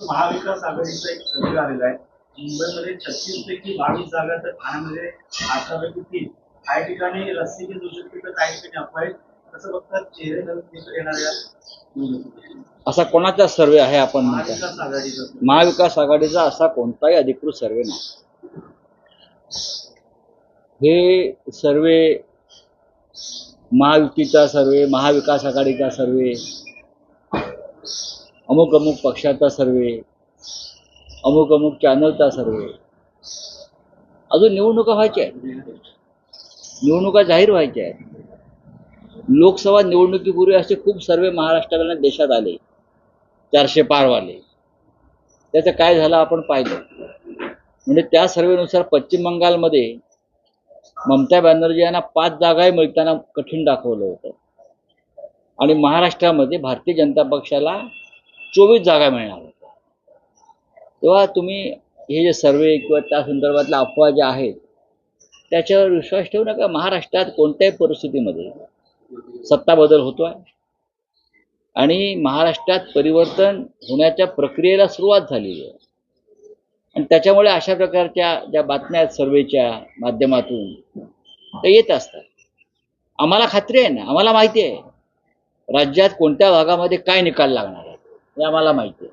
महाविकास आघाडीचा एक सर्वे आलेला आहे. मुंबईमध्ये छत्तीस पैकी बावीस जागा तर ठाण्यामध्ये अठरा पैकी तीन. काही ठिकाणी रस्सी घेऊ शकते तर काही ठिकाणी अफवा आहेत कसं बघतात चेहरे नवीन निवडणुकीत. असा कोणाचा सर्वे आहे आपण महाविकास आघाडीचा महाविकास आघाडीचा असा कोणताही अधिकृत सर्वे नाही. हे सर्वे महायुतीचा सर्वे महाविकास आघाडीचा सर्वे अमुक अमुक पक्षाचा सर्वे अमुक अमुक चॅनलचा सर्वे. अजून निवडणुका व्हायच्या आहेत. निवडणुका जाहीर व्हायच्या आहेत. लोकसभा निवडणुकीपूर्वी असे खूप सर्वे महाराष्ट्राला देशात आले. चारशे पारवाले. त्याचं काय झालं आपण पाहिलं. म्हणजे त्या सर्वेनुसार पश्चिम बंगालमध्ये ममता बॅनर्जी यांना पाच जागाही मिळताना कठीण दाखवलं होतं. आणि महाराष्ट्रामध्ये भारतीय जनता पक्षाला चोवीस जागा मिळणार. होत्या तेव्हा तुम्ही हे जे सर्वे किंवा त्या संदर्भातल्या अफवा ज्या आहेत त्याच्यावर विश्वास ठेवू नका. महाराष्ट्रात कोणत्याही परिस्थितीमध्ये सत्ता बदल होतोय. आणि महाराष्ट्रात परिवर्तन होण्याच्या प्रक्रियेला सुरुवात झालेली आहे. आणि त्याच्यामुळे अशा प्रकारच्या ज्या बातम्या आहेत सर्वेच्या माध्यमातून त्या येत असतात. आम्हाला खात्री आहे ना? आम्हाला माहिती आहे. राज्यात कोणत्या भागामध्ये काय निकाल लागणार? हे आम्हाला माहिती आहे.